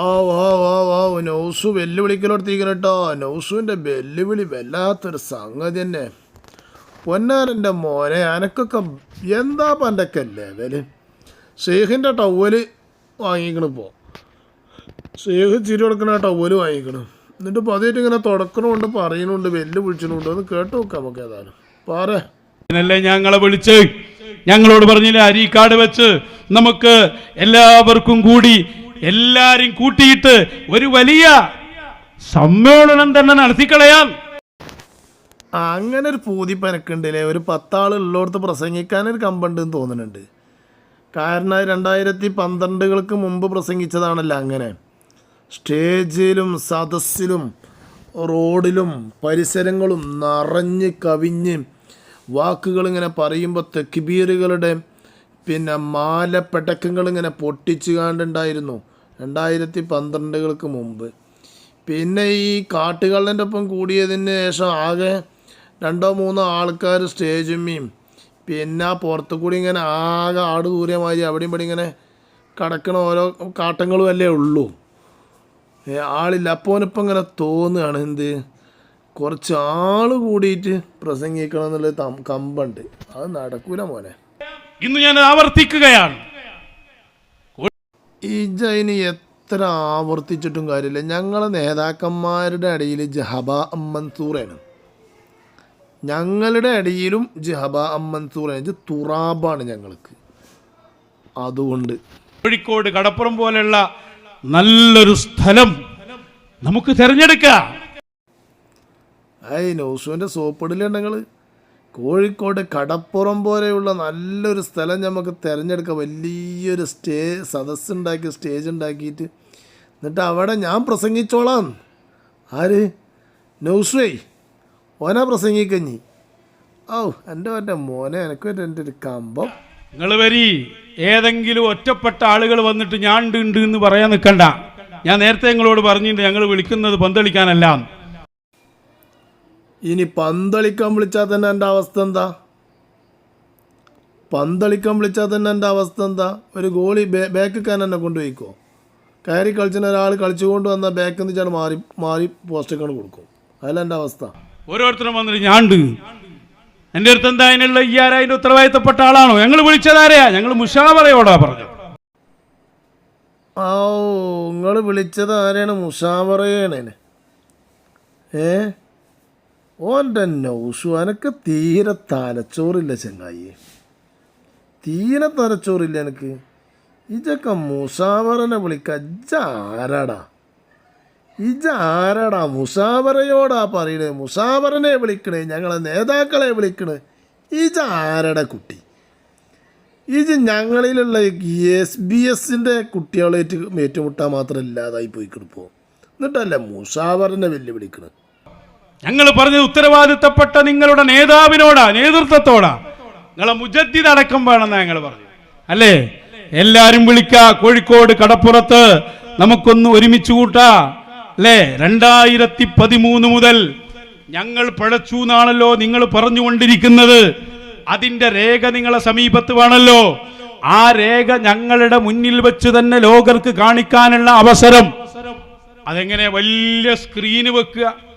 ആ വാ വാ വാ. നൗസു വെല്ലുവിളിക്കലോടത്തേക്ക് കേട്ടോ നൗസുവിന്റെ വെല്ലുവിളി വല്ലാത്തൊരു സംഗതി തന്നെ. പൊന്നാരന്റെ മോനെ അനക്കൊക്കെ എന്താ പണ്ടൊക്കെ ലെവൽ? ഷെയ്ഖിന്റെ ടവൽ വാങ്ങിക്കണം ഇപ്പോൾ ഷെയ്ഖ് ചിരി കൊടുക്കണ ടവൽ വാങ്ങിക്കണം. എന്നിട്ട് ഇപ്പോൾ അതായിട്ട് ഇങ്ങനെ തുടക്കണമുണ്ട് പറയണുണ്ട് വെല്ലുവിളിച്ചിട്ടുണ്ട്. ഒന്ന് കേട്ട് നോക്കാം നമുക്ക് ഏതായാലും. പാറേ. അതിനല്ലേ ഞങ്ങളെ വിളിച്ച് ഞങ്ങളോട് പറഞ്ഞില്ല അരീക്കാട് വെച്ച് നമുക്ക് എല്ലാവർക്കും കൂടി എല്ലാരും കൂട്ടിയിട്ട് ഒരു വലിയ സമ്മേളനം തന്നെ നടത്തിക്കളയാം. അങ്ങനെ ഒരു പൂതിപ്പ് എനക്കുണ്ടല്ലേ ഒരു പത്താൾ പ്രസംഗിക്കാൻ ഒരു കമ്പുണ്ട് എന്ന് തോന്നുന്നുണ്ട്. കാരണം രണ്ടായിരത്തി പന്ത്രണ്ടുകൾക്ക് മുമ്പ് പ്രസംഗിച്ചതാണല്ലോ അങ്ങനെ. സ്റ്റേജിലും സദസ്സിലും റോഡിലും പരിസരങ്ങളും നിറഞ്ഞ് കവിഞ്ഞ് വാക്കുകൾ ഇങ്ങനെ പറയുമ്പോൾ തെക്കിബീറുകളുടെ പിന്നെ മാലപ്പടക്കങ്ങൾ ഇങ്ങനെ പൊട്ടിച്ചു കാണ്ടുണ്ടായിരുന്നു രണ്ടായിരത്തി പന്ത്രണ്ടുകൾക്ക് മുമ്പ്. പിന്നെ ഈ കാട്ടുകള്ളന്റെ ഒപ്പം കൂടിയതിന് ശേഷം ആകെ രണ്ടോ മൂന്നോ ആൾക്കാർ സ്റ്റേജുമ്മയും പിന്നെ പുറത്തു കൂടി ഇങ്ങനെ ആകെ ആട് ദൂരമായി അവിടെയും ഇവിടെ ഇങ്ങനെ കടക്കണ ഓരോ കാട്ടങ്ങളും അല്ലേ ഉള്ളൂ. ആളില്ല. അപ്പോനിപ്പം ഇങ്ങനെ തോന്നുകയാണ് എന്ത്? കുറച്ച് ആൾ കൂടിയിട്ട് പ്രസംഗിക്കണം എന്നുള്ള കമ്പുണ്ട്. അത് നടക്കൂല മോനെ. ഇന്ന് ഞാൻ ആവർത്തിക്കുകയാണ്. ഇജയിന് എത്ര ആവർത്തിച്ചിട്ടും കാര്യമില്ല. ഞങ്ങളെ നേതാക്കന്മാരുടെ ഇടയിൽ ജഹബ അമ്മൻസൂറാണ്. ഞങ്ങളുടെ ഇടയിലും ജഹബ അമ്മൻസൂറാണ്. ഇത് തുറാബാണ് ഞങ്ങൾക്ക്. അതുകൊണ്ട്. കോഴിക്കോട് കടപ്പുറം പോലെയുള്ള നല്ലൊരു സ്ഥലം നമുക്ക് തിരഞ്ഞെടുക്കാം. ഐ നോസുവിന്റെ സോപ്പിടില്ല ഞങ്ങൾ കോഴിക്കോട് കടപ്പുറം പോലെയുള്ള നല്ലൊരു സ്ഥലം നമുക്ക് തിരഞ്ഞെടുക്കാം വലിയൊരു സ്റ്റേ സദസ് ഉണ്ടാക്കി സ്റ്റേജ് ഉണ്ടാക്കിയിട്ട്. എന്നിട്ട് അവിടെ ഞാൻ പ്രസംഗിച്ചോളാം. ആര്? നൗസുവേ ഓനാ പ്രസംഗിക്കഞ്ഞി ഓ എന്റെ മറ്റേ മോനെ എനിക്ക് എന്റെ ഒരു കമ്പം. നിങ്ങൾ വരി. ഏതെങ്കിലും ഒറ്റപ്പെട്ട ആളുകൾ വന്നിട്ട് ഞാൻ ഉണ്ട് ഉണ്ട് എന്ന് പറയാൻ നിൽക്കണ്ട. ഞാൻ നേരത്തെ നിങ്ങളോട് പറഞ്ഞിട്ടുണ്ട് ഞങ്ങൾ വിളിക്കുന്നത് പന്തളിക്കാനല്ല. ഇനി പന്തളിക്കാൻ വിളിച്ചാൽ തന്നെ എന്റെ അവസ്ഥ എന്താ? പന്തളിക്കാൻ വിളിച്ചാൽ തന്നെ എന്റെ അവസ്ഥ എന്താ? ഒരു ഗോളി ബേ ബാക്കിക്കാൻ എന്നെ കൊണ്ടുപോയിക്കോ കയറി കളിച്ചിന് ഒരാൾ കളിച്ചുകൊണ്ട് വന്നാൽ ബാക്ക് എന്ന് വെച്ചാൽ മാറി മാറി പോസ്റ്റൊക്കെ കൊടുക്കും. അതല്ല എന്റെ അവസ്ഥ. ഓരോരുത്തരും വന്നിട്ട് ഞാൻ എന്റെ അടുത്ത് എന്താ അതിനുള്ള ഈ ആരാ ഉത്തരവാദിത്തപ്പെട്ട ആളാണോ? ഞങ്ങൾ വിളിച്ചതാരെയാ ഞങ്ങൾ മുഷാവറയോടാ പറഞ്ഞു ഓ നിങ്ങൾ വിളിച്ചത് ആരെയാണ്? മുഷാവറയാണ് ഏ? ഓന്റെ നൗസു എനക്ക് തീരെ തലച്ചോറില്ല ചങ്ങായി. തീരെ തലച്ചോറില്ല എനിക്ക് ഇജൊക്കെ മുസാവറനെ വിളിക്ക. ഇജ ആരാടാ? ഇജ ആരാടാ? മുസാവറയോടാ പറയണേ. മുസാവറനെ വിളിക്കണേ. ഞങ്ങളെ നേതാക്കളെ വിളിക്കണേ. ഇജ ആരടാ കുട്ടി? ഇജ് ഞങ്ങളിലുള്ള എസ് ബി എസിന്റെ കുട്ടികളായിട്ട് ഏറ്റുമുട്ടാൻ മാത്രം ഇല്ലാതായി പോയി കിടപ്പോ എന്നിട്ടല്ലേ മുസാവറിനെ വെല്ലുവിളിക്കണത് ഞങ്ങൾ പറഞ്ഞത് ഉത്തരവാദിത്തപ്പെട്ട നിങ്ങളുടെ നേതാവിനോടാ നേതൃത്വത്തോടാ. നിങ്ങളെ മുജദ്ദിദ് അടക്കം വേണമെന്നാ ഞങ്ങൾ പറഞ്ഞു അല്ലേ? എല്ലാരും വിളിക്ക കോഴിക്കോട് കടപ്പുറത്ത് നമുക്കൊന്ന് ഒരുമിച്ച് കൂട്ടാ. അല്ലേ? രണ്ടായിരത്തി പതിമൂന്ന് മുതൽ ഞങ്ങൾ പഴച്ചു എന്നാണല്ലോ നിങ്ങൾ പറഞ്ഞുകൊണ്ടിരിക്കുന്നത്. അതിന്റെ രേഖ നിങ്ങളെ സമീപത്ത് വേണല്ലോ. ആ രേഖ ഞങ്ങളുടെ മുന്നിൽ വെച്ച് തന്നെ ലോകർക്ക് കാണിക്കാനുള്ള അവസരം. അതെങ്ങനെ വലിയ സ്ക്രീന് വെക്കുക?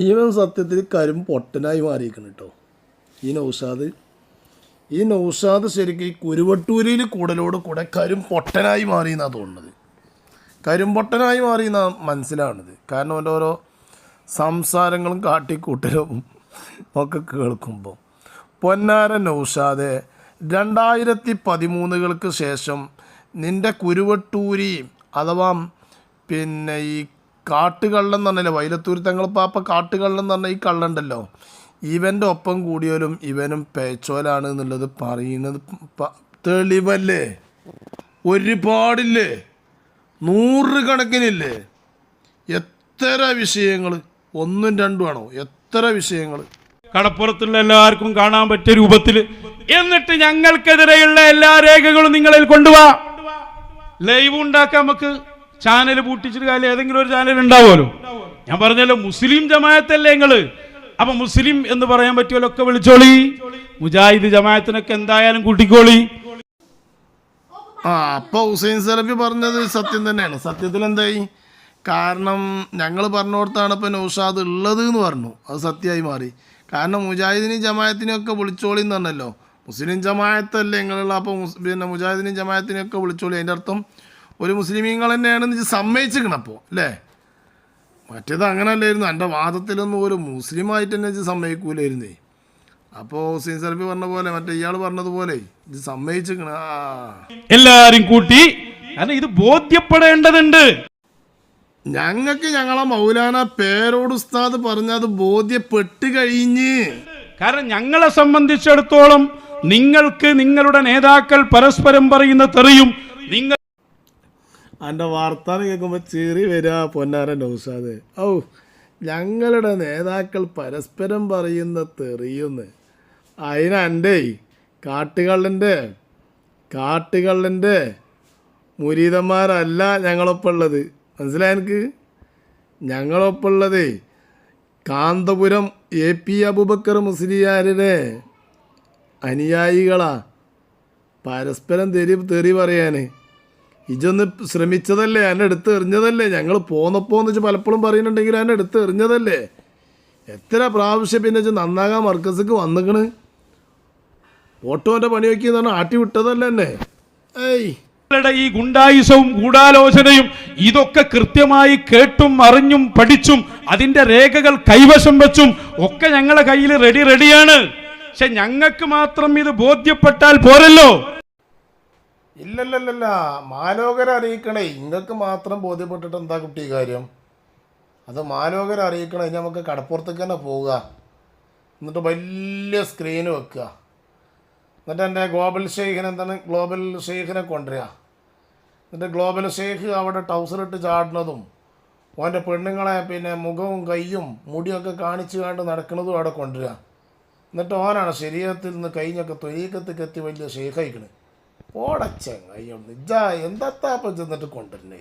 ഇവൻ സത്യത്തിൽ കരും പൊട്ടനായി മാറിയിരിക്കണം കേട്ടോ. ഈ നൗഷാദ്. ഈ നൗഷാദ് ശരിക്കും ഈ കുരുവട്ടൂരിയിൽ കൂടലോട് കൂടെ കരും പൊട്ടനായി മാറി എന്നാണ് തോന്നുന്നത്. കരും പൊട്ടനായി മാറി എന്നാ മനസ്സിലാവുന്നത്. കാരണം അവന്റെ ഓരോ സംസാരങ്ങളും കാട്ടിക്കൂട്ടലും ഒക്കെ കേൾക്കുമ്പോൾ പൊന്നാര നൗഷാദെ രണ്ടായിരത്തി പതിമൂന്നുകൾക്ക് ശേഷം നിന്റെ കുരുവട്ടൂരി അഥവാ പിന്നെ ഈ കാട്ടുകള്ളൻ എന്ന് പറഞ്ഞാൽ വൈലത്തൂർ തങ്ങളിപ്പാപ്പ കാട്ടുകള്ളൻ എന്ന് പറഞ്ഞാൽ ഈ കള്ളുണ്ടല്ലോ. ഇവന്റെ ഒപ്പം കൂടിയാലും ഇവനും പേച്ചോലാണ് എന്നുള്ളത് പറയുന്നത് തെളിവല്ലേ? ഒരുപാടില്ലേ? നൂറുകണക്കിനില്ലേ? എത്ര വിഷയങ്ങൾ ഒന്നും രണ്ടും ആണോ എത്ര വിഷയങ്ങൾ കടപ്പുറത്തുള്ള എല്ലാവർക്കും കാണാൻ പറ്റിയ രൂപത്തിൽ എന്നിട്ട് ഞങ്ങൾക്കെതിരെയുള്ള എല്ലാ രേഖകളും നിങ്ങളിൽ കൊണ്ടുപോവാ ലൈവ് ഉണ്ടാക്കാം നമുക്ക് ചാനൽ പൂട്ടിച്ചിട്ട് കാലം ഏതെങ്കിലും ഒരു ചാനൽ ഉണ്ടാവുമല്ലോ ഞാൻ പറഞ്ഞല്ലോ മുസ്ലിം ജമായത്തല്ലേ നിങ്ങൾ അപ്പൊ മുസ്ലിം എന്ന് പറയാൻ പറ്റിയവരൊക്കെ വിളിച്ചോളി. മുജാഹിദ് ജമായത്തിനൊക്കെ എന്തായാലും കൂട്ടിക്കോളി. ആ അപ്പോൾ ഹുസൈൻ സലഫി പറഞ്ഞത് സത്യം തന്നെയാണ്. സത്യത്തിൽ എന്തായി? കാരണം ഞങ്ങൾ പറഞ്ഞോടത്താണ് ഇപ്പോൾ നൗഷാദ് ഉള്ളത് എന്ന് പറഞ്ഞു. അത് സത്യമായി മാറി. കാരണം മുജാഹിദിനും ജമായത്തിനും ഒക്കെ വിളിച്ചോളി എന്ന് പറഞ്ഞല്ലോ. മുസ്ലിം ജമായത്തല്ലേ നിങ്ങളുള്ള അപ്പോൾ പിന്നെ മുജാഹിദിനും ജമായത്തിനും ഒക്കെ വിളിച്ചോളി. അതിന്റെ അർത്ഥം ഒരു മുസ്ലിമീങ്ങൾ തന്നെയാണ് ഇജ്ജ് സമ്മതിച്ചിരിക്കണം അപ്പോൾ അല്ലേ? മറ്റേത് അങ്ങനെ അല്ലായിരുന്നു എന്റെ വാദത്തിലൊന്നും ഒരു മുസ്ലിമായിട്ട് തന്നെ ഇത് സമ്മതിക്കൂലായിരുന്നേ. അപ്പോൾ ഹുസൈൻ സലഫി പറഞ്ഞ പോലെ മറ്റേ ഇയാൾ പറഞ്ഞതുപോലെ ഇത് സമ്മതിച്ചിരിക്കണം എല്ലാരും കൂട്ടി കാരണം ഇത് ബോധ്യപ്പെടേണ്ടതുണ്ട്. ഞങ്ങൾക്ക് ഞങ്ങളെ മൗലാന പേരോട് ഉസ്താദ് പറഞ്ഞത് ബോധ്യപ്പെട്ട് കഴിഞ്ഞ്. കാരണം ഞങ്ങളെ സംബന്ധിച്ചിടത്തോളം നിങ്ങൾക്ക് നിങ്ങളുടെ നേതാക്കൾ പരസ്പരം പറയുന്ന തെറിയും നിങ്ങൾ എന്റെ വാർത്താനം കേൾക്കുമ്പോൾ ചീറി വരിക പൊന്നാരൻ നൗസാദ് ഔ ഞങ്ങളുടെ നേതാക്കൾ പരസ്പരം പറയുന്ന തെറിയുന്ന്. അതിന് എന്റെ കാട്ടുകള്ളന്റെ കാട്ടുകള്ളന്റെ മുരീതന്മാരല്ല ഞങ്ങളൊപ്പം ഉള്ളത് മനസ്സിലായ എനിക്ക്? ഞങ്ങളൊപ്പം ഉള്ളത് കാന്തപുരം എ പി അബുബക്കർ മുസ്ലിയാരുടെ അനുയായികളാ. പരസ്പരം തെറി തെറി പറയാന്. ഇജൊന്ന് ശ്രമിച്ചതല്ലേ? എന്നെ എടുത്ത് എറിഞ്ഞതല്ലേ? ഞങ്ങൾ പോന്നപ്പോന്ന് വെച്ച് പലപ്പോഴും പറയുന്നുണ്ടെങ്കിൽ എന്നെ എടുത്ത് എറിഞ്ഞതല്ലേ? എത്ര പ്രാവശ്യം പിന്നെ വെച്ച് നന്നാകാൻ മർക്കസിക്ക് വന്നിക്കണ്? ഓട്ടോന്റെ പണി നോക്കി പറഞ്ഞാൽ ആട്ടി വിട്ടതല്ലേ എന്നെ ഏയ്. ഈ ഗുണ്ടായുസവും ഗൂഢാലോചനയും ഇതൊക്കെ കൃത്യമായി കേട്ടും അറിഞ്ഞും പഠിച്ചും അതിന്റെ രേഖകൾ കൈവശം വെച്ചും ഒക്കെ ഞങ്ങളെ കയ്യിൽ റെഡി റെഡിയാണ്. പക്ഷെ ഞങ്ങൾക്ക് മാത്രം ഇത് ബോധ്യപ്പെട്ടാൽ പോരല്ലോ. ഇല്ലല്ലല്ല മാലോകരെ അറിയിക്കണേ. ഇങ്ങൾക്ക് മാത്രം ബോധ്യപ്പെട്ടിട്ട് എന്താ കുട്ടി കാര്യം? അത് മാലോകരെ അറിയിക്കണേ. ഇനി നമുക്ക് കടപ്പുറത്തേക്ക് തന്നെ പോവുക. എന്നിട്ട് വലിയ സ്ക്രീൻ വെക്കുക. എന്നിട്ട് എന്റെ ഗ്ലോബൽ ഷെയ്ഖിനെ എന്താണ്? ഗ്ലോബൽ ഷെയ്ഖിനെ കൊണ്ടുവരിക. എന്നിട്ട് ഗ്ലോബൽ ഷെയ്ഖ് അവിടെ ടൗസറിട്ട് ചാടുന്നതും ഓന്റെ പെണ്ണുങ്ങളെ പിന്നെ മുഖവും കൈയും മുടിയൊക്കെ കാണിച്ചു കണ്ട് നടക്കുന്നതും അവിടെ കൊണ്ടുവരിക. എന്നിട്ട് ഓനാണ് ശരീരത്തിൽ നിന്ന് കഴിഞ്ഞൊക്കെ തൊലീക്കത്തേക്ക് എത്തി വലിയ ഷെയ്ഖ് ഓടച്ചങ്ങയ്യൊന്ന് ഇജ്ജാ എന്താത്താപ്പം ചെന്നിട്ട് കൊണ്ടുവരുന്നേ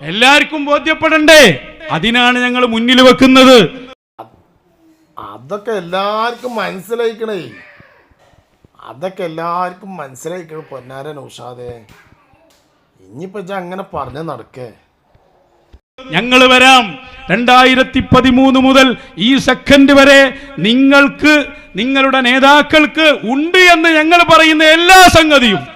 എല്ലാവർക്കും ബോധ്യപ്പെടണ്ടേ? അതിനാണ് ഞങ്ങൾ മുന്നിൽ വെക്കുന്നത്. അതൊക്കെ എല്ലാവർക്കും മനസ്സിലായിക്കണേ. അതൊക്കെ എല്ലാവർക്കും മനസ്സിലായിക്കണേ പൊന്നാരൻ ഉഷാദേ. ഇനിയിപ്പോ അങ്ങനെ പറഞ്ഞു നടക്കേ. ഞങ്ങൾ വരാം. രണ്ടായിരത്തി പതിമൂന്ന് മുതൽ ഈ സെക്കൻഡ് വരെ നിങ്ങൾക്ക് നിങ്ങളുടെ നേതാക്കൾക്ക് ഉണ്ട് എന്ന് ഞങ്ങൾ പറയുന്ന എല്ലാ സംഗതിയും.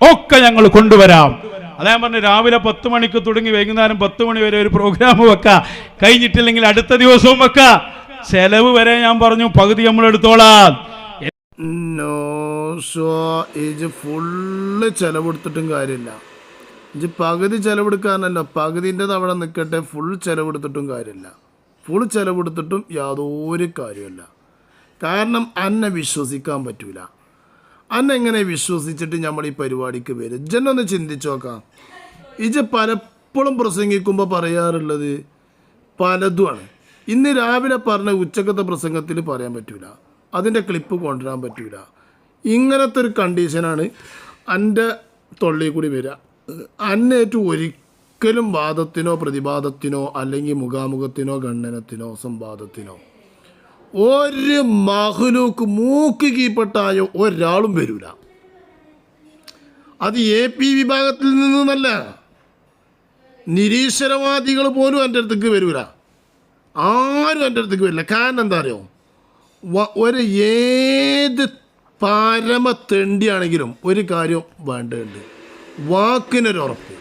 ഒക്കെ ഞങ്ങൾ കൊണ്ടുവരാം. ഞാൻ പറഞ്ഞു രാവിലെ പത്ത് മണിക്ക് തുടങ്ങി വൈകുന്നേരം പത്ത് മണി വരെ ഒരു പ്രോഗ്രാം വെക്കാം. കഴിഞ്ഞിട്ടില്ലെങ്കിൽ അടുത്ത ദിവസവും വെക്കാം. ചെലവ് വരെ ഞാൻ പറഞ്ഞു പകുതി നമ്മൾ എടുത്തോളാം. ഫുള്ള് ചെലവെടുത്തിട്ടും കാര്യമില്ല. ഇജ് പകുതി ചെലവെടുക്കാനല്ല പകുതിന്റെത് അവിടെ നിൽക്കട്ടെ ഫുൾ ചെലവെടുത്തിട്ടും കാര്യമില്ല. ഫുൾ ചെലവെടുത്തിട്ടും യാതൊരു കാര്യമില്ല കാരണം അന്നെ വിശ്വസിക്കാൻ പറ്റൂല. അന്നെ എങ്ങനെ വിശ്വസിച്ചിട്ട് നമ്മൾ ഈ പരിപാടിക്ക് വരും? ജനൊന്ന് ചിന്തിച്ചു നോക്കാം. ഇജ് പലപ്പോഴും പ്രസംഗിക്കുമ്പോൾ പറയാറുള്ളത് പലതുമാണ്. ഇന്ന് രാവിലെ പറഞ്ഞ ഉച്ചക്കത്തെ പ്രസംഗത്തിൽ പറയാൻ പറ്റൂല. അതിന്റെ ക്ലിപ്പ് കൊണ്ടുവരാൻ പറ്റൂല. ഇങ്ങനത്തെ ഒരു കണ്ടീഷനാണ് എന്റെ തൊള്ളിയിൽ കൂടി വരിക അന്നേറ്റു ഒരിക്കലും വാദത്തിനോ പ്രതിവാദത്തിനോ അല്ലെങ്കിൽ മുഖാമുഖത്തിനോ ഖണ്ഡനത്തിനോ സംവാദത്തിനോ ഒരു മഹ്ലൂക്ക് മൂക്ക് കീപ്പെട്ടായ ഒരാളും വരൂല. അത് എ പി വിഭാഗത്തിൽ നിന്നല്ല. നിരീശ്വരവാദികൾ പോലും എന്റെ അടുത്തേക്ക് വരൂല. ആരും എന്റെ അടുത്തേക്ക് വരില്ല. കാരണം എന്താ അറിയോ? ഒരു ഏത് പരമ തെണ്ടിയാണെങ്കിലും ഒരു കാര്യം വേണ്ടതുണ്ട്. വാക്കിനൊരു ഉറപ്പ്.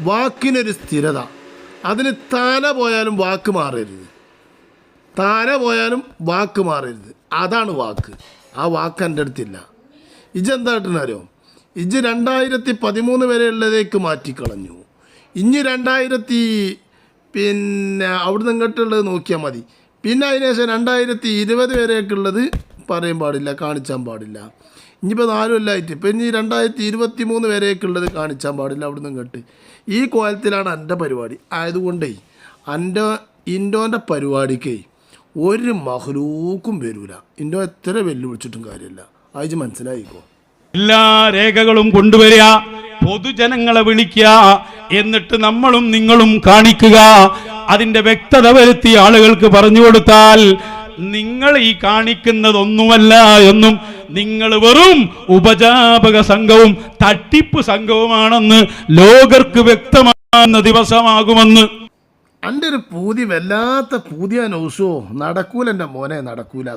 വാക്കിനൊരു സ്ഥിരത. അതിന് തല പോയാലും വാക്ക് മാറരുത്. തല പോയാലും വാക്ക് മാറരുത്. അതാണ് വാക്ക്. ആ വാക്ക് എന്റെ അടുത്തില്ല. ഇജെന്തായിട്ടെന്നറിയോ ഇജ് രണ്ടായിരത്തി പതിമൂന്ന് വരെയുള്ളതേക്ക് മാറ്റിക്കളഞ്ഞു. ഇനി രണ്ടായിരത്തി പിന്നെ അവിടുന്ന് ഇങ്ങോട്ടുള്ളത് നോക്കിയാൽ മതി. പിന്നെ അതിനുശേഷം രണ്ടായിരത്തി ഇരുപത് വരെയൊക്കെയുള്ളത് പറയാൻ പാടില്ല കാണിച്ചാൻ പാടില്ല. ഇനിയിപ്പോൾ നാലും അല്ലായിട്ട് ഇപ്പം ഇനി രണ്ടായിരത്തി ഇരുപത്തി മൂന്ന് വരെയൊക്കെയുള്ളത് കാണിച്ചാൻ പാടില്ല അവിടുന്ന് ഇങ്ങോട്ട്. ഈ കോലത്തിലാണ് എന്റെ പരിപാടി. ആയതുകൊണ്ടേ എന്റെ ഇൻഡോന്റെ പരിപാടിക്ക് ഒരു മഹ്ലൂക്കും വരൂല. ഇന്നോ എത്ര വെല്ലുവിളിച്ചിട്ടും കാര്യമില്ല. അയച്ച് മനസ്സിലായിക്കോ? എല്ലാ രേഖകളും കൊണ്ടുവരിക പൊതുജനങ്ങളെ വിളിക്കുക എന്നിട്ട് നമ്മളും നിങ്ങളും കാണിക്കുക. അതിന്റെ വ്യക്തത വരുത്തി ആളുകൾക്ക് പറഞ്ഞു കൊടുത്താൽ നിങ്ങൾ ഈ കാണിക്കുന്നതൊന്നുമല്ല എന്നും നിങ്ങൾ വെറും ഉപജാപക സംഘവും തട്ടിപ്പ് സംഘവുമാണെന്ന് ലോകർക്ക് വ്യക്തമാകുന്ന ദിവസമാകുമെന്ന് എന്റെ ഒരു പൂതി വല്ലാത്ത പൂതിയാ നൗസോ. നടക്കൂല എന്റെ മോനെ നടക്കൂല.